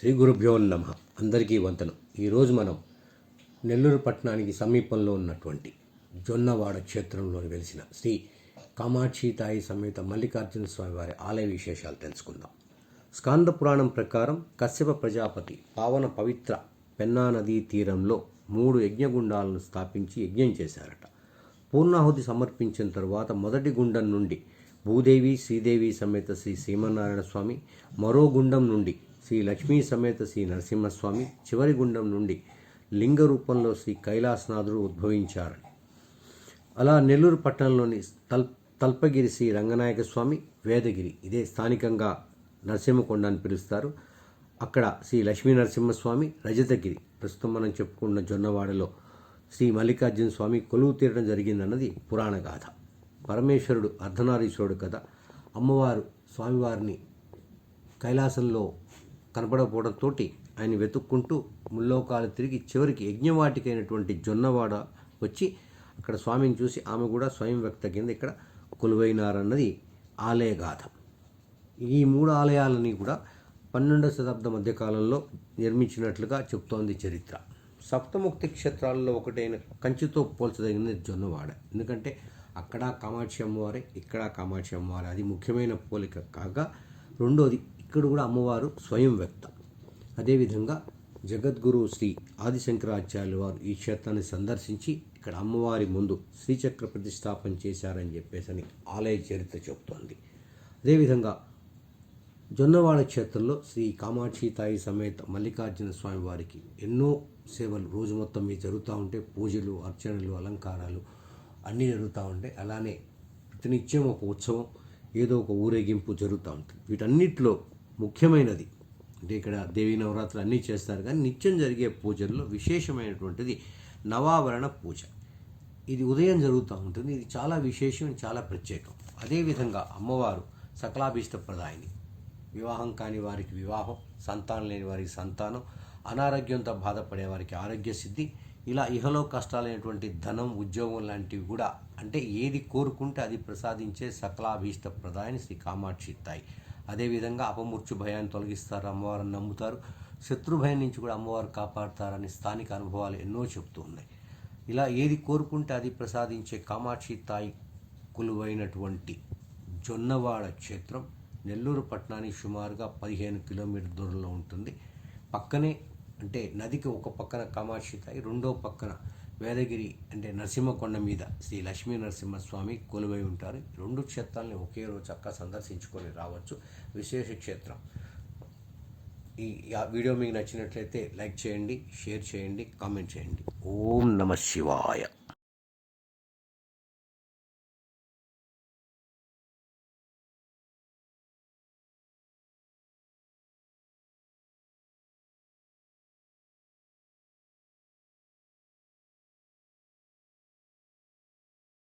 శ్రీ గురుభ్యో నమ. అందరికీ వంతనం. ఈరోజు మనం నెల్లూరు పట్టణానికి సమీపంలో ఉన్నటువంటి జొన్నవాడ క్షేత్రంలో వెలిసిన శ్రీ కామాక్షి తాయి సమేత మల్లికార్జున స్వామి వారి ఆలయ విశేషాలు తెలుసుకుందాం. స్కాంద పురాణం ప్రకారం కశ్యప ప్రజాపతి పావన పవిత్ర పెన్నా నదీ తీరంలో మూడు యజ్ఞగుండాలను స్థాపించి యజ్ఞం చేశారట. పూర్ణాహుతి సమర్పించిన తరువాత మొదటి గుండం నుండి భూదేవి శ్రీదేవి సమేత శ్రీ శ్రీమన్నారాయణ స్వామి మరో గుండం నుండి శ్రీ లక్ష్మీ సమేత శ్రీ నరసింహస్వామి చివరి గుండం నుండి లింగ రూపంలో శ్రీ కైలాసనాథుడు ఉద్భవించారని. అలా నెల్లూరు పట్టణంలోని తల్ తల్పగిరి శ్రీ రంగనాయక స్వామి వేదగిరి ఇదే స్థానికంగా నరసింహకొండ అని పిలుస్తారు. అక్కడ శ్రీ లక్ష్మీ నరసింహస్వామి రజతగిరి ప్రస్తుతం మనం చెప్పుకున్న జొన్నవాడలో శ్రీ మల్లికార్జున స్వామి కొలువు తీరడం జరిగిందన్నది పురాణ గాథ. పరమేశ్వరుడు అర్ధనారీశ్వరుడు కథ. అమ్మవారు స్వామివారిని కైలాసంలో కనపడకపోవడంతో ఆయన వెతుక్కుంటూ ముల్లోకాలు తిరిగి చివరికి యజ్ఞవాటికైనటువంటి జొన్నవాడ వచ్చి అక్కడ స్వామిని చూసి ఆమె కూడా స్వయం వ్యక్త కింద ఇక్కడ కొలువైనారన్నది ఆలయగాథ. ఈ మూడు ఆలయాలని కూడా పన్నెండవ శతాబ్ద మధ్యకాలంలో నిర్మించినట్లుగా చెప్తోంది చరిత్ర. సప్తముక్తి క్షేత్రాల్లో ఒకటైన కంచితో పోల్చదగినది జొన్నవాడ. ఎందుకంటే అక్కడ కామాక్షి అమ్మవారే ఇక్కడ కామాక్షి అమ్మవారే. అది ముఖ్యమైన పోలిక కాగా రెండోది ఇక్కడ కూడా అమ్మవారు స్వయం వ్యక్త. అదేవిధంగా జగద్గురు శ్రీ ఆదిశంకరాచార్యులు వారు ఈ క్షేత్రాన్ని సందర్శించి ఇక్కడ అమ్మవారి ముందు శ్రీచక్ర ప్రతిష్టాపన చేశారని చెప్పేసి ఆలయ చరిత్ర చెబుతోంది. అదేవిధంగా జొన్నవాడ క్షేత్రంలో శ్రీ కామాక్షి తాయి సమేత మల్లికార్జున స్వామి వారికి ఎన్నో సేవలు రోజు మొత్తం మీద జరుగుతూ ఉంటే పూజలు అర్చనలు అలంకారాలు అన్నీ జరుగుతూ ఉంటాయి. అలానే ప్రతినిత్యం ఒక ఉత్సవం ఏదో ఒక ఊరేగింపు జరుగుతూ ఉంటుంది. వీటన్నిటిలో ముఖ్యమైనది. అంటే ఇక్కడ దేవీ నవరాత్రులు అన్నీ చేస్తారు కానీ నిత్యం జరిగే పూజల్లో విశేషమైనటువంటిది నవావరణ పూజ. ఇది ఉదయం జరుగుతూ ఉంటుంది. ఇది చాలా విశేషం చాలా ప్రత్యేకం. అదేవిధంగా అమ్మవారు సకలాభీష్ట ప్రదాయిని. వివాహం కాని వారికి వివాహం సంతానం లేని వారికి సంతానం అనారోగ్యంతో బాధపడే వారికి ఆరోగ్య సిద్ధి ఇలా ఇహలో కష్టాలైనటువంటి ధనం ఉద్యోగం లాంటివి కూడా అంటే ఏది కోరుకుంటే అది ప్రసాదించే సకలాభీష్ట ప్రదాయని శ్రీ కామాక్షి తాయి. అదేవిధంగా అపమృత్యు భయాన్ని తొలగిస్తారు అమ్మవారిని నమ్ముతారు. శత్రు భయం నుంచి కూడా అమ్మవారు కాపాడుతారని స్థానిక అనుభవాలు ఎన్నో చెప్తూ ఉన్నాయి ఇలా ఏది కోరుకుంటే అది ప్రసాదించే కామాక్షి తాయి కొలువైనటువంటి జొన్నవాడ క్షేత్రం నెల్లూరు పట్టణానికి సుమారుగా పదిహేను కిలోమీటర్ దూరంలో ఉంటుంది. పక్కనే అంటే నదికి ఒక పక్కన కామాక్షి తాయి రెండో పక్కన వేదగిరి అంటే నరసింహకొండ మీద శ్రీ లక్ష్మీ నరసింహస్వామి కొలువై ఉంటారు. రెండు క్షేత్రాలని ఒకే రోజు చక్కగా సందర్శించుకొని రావచ్చు. విశేష క్షేత్రం. ఈ వీడియో మీకు నచ్చినట్లయితే లైక్ చేయండి షేర్ చేయండి కామెంట్ చేయండి. ఓం నమ శివాయ.